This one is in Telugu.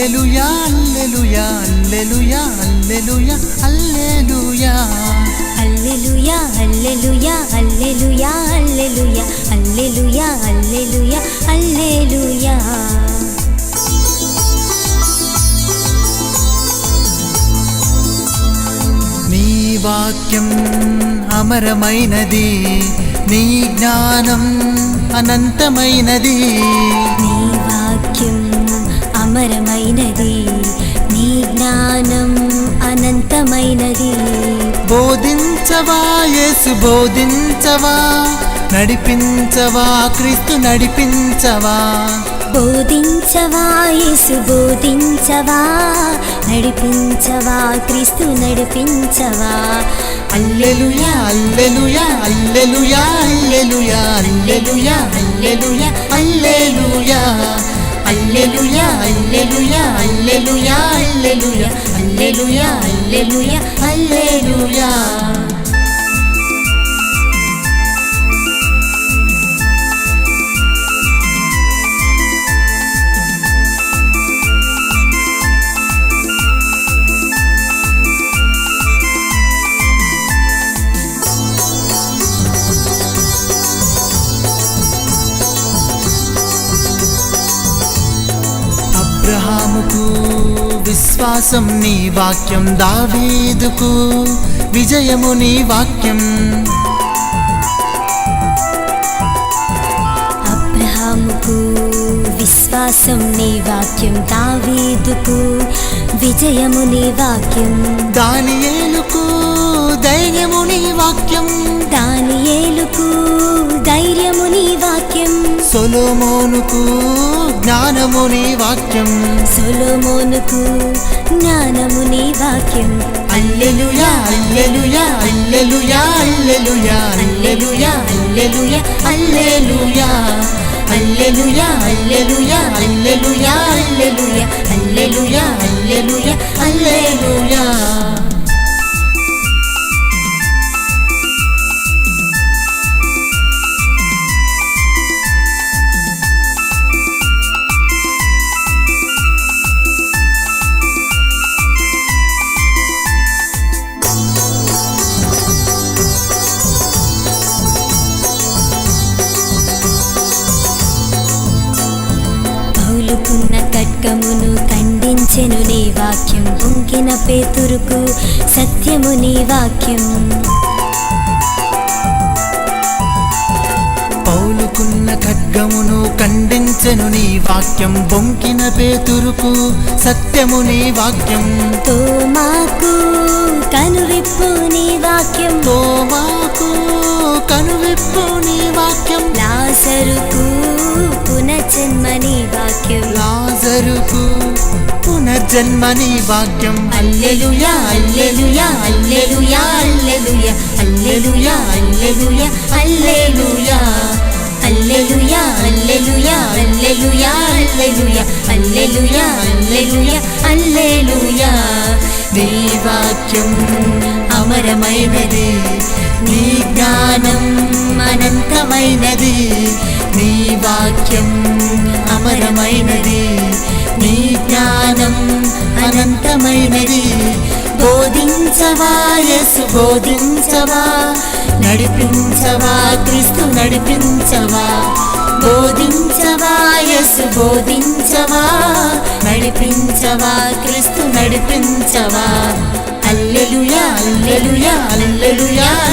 అల్లెలుయా అల్లెలుయా అల్లెలుయా హల్లెలూయా హల్లెలూయా హల్లెలూయా హల్లెలూయా హల్లెలూయా హల్లెలూయా హల్లెలూయా నీ వాక్యం అమరమైనది నీ జ్ఞానం అనంతమైనది. నీ బోధించవా యేసు బోధించవా నడిపించవా క్రీస్తు నడిపించవా బోధించవా యేసు బోధించవా నడిపించవా క్రీస్తు నడిపించవా alleluia alleluia alleluia alleluia alleluia alleluia alleluia alleluia alleluia alleluia alleluia alleluia alleluia alleluia అబ్రహాముకు విశ్వాసం నీ వాక్యం దావీదుకు విజయము నీ వాక్యం. అబ్రహాముకు విశ్వాసం నీ వాక్యం దావీదుకు విజయము నీ వాక్యం. దానియేలుకు ధైర్యము నీ వాక్యం. దానియేలుకు ధైర్యము నీ వాక్యం. సొలోమోనుకు జ్ఞానము నీ వాక్యం. సొలొమోనుకు జ్ఞానము నీ వాక్యం. Alleluia alleluia alleluia alleluia alleluia alleluia alleluia. Alleluia alleluia alleluia alleluia అల్లెలుయా పౌలుకున్న ఖడ్గమును ఖండించెను నీ వాక్యం. పొంకిన పేతురుకు సత్యము నీ వాక్యం. పౌలుకున్న ఖడ్గమును ఖండించెను నీ వాక్యం. బొంకిన పేతురుకు సత్యము నీ వాక్యం. తోమాకు కనువిప్పు నీ వాక్యం. తోమాకు కనువిప్పు నీ వాక్యం. లాసరుకు పునర్జన్మ నీ వాక్యం లాజరుకు పునర్జన్మ నీ వాక్యం alleluia alleluia alleluia alleluia alleluia alleluia alleluia alleluia alleluia alleluia alleluia alleluia alleluia alleluia నీ వాక్యం అమరమైనది నీ జ్ఞానం అనంతమైనది నీ వాక్యం అమరమైనది. నీ జ్ఞానం అనంతమైనది. బోధించవా యేసు బోధించవా? నడిపించవా? క్రీస్తు నడిపించవా? బోధించవా యేసు బోధించవా? నడిపించవా? క్రీస్తు నడిపించవా? Alleluia alleluia alleluia.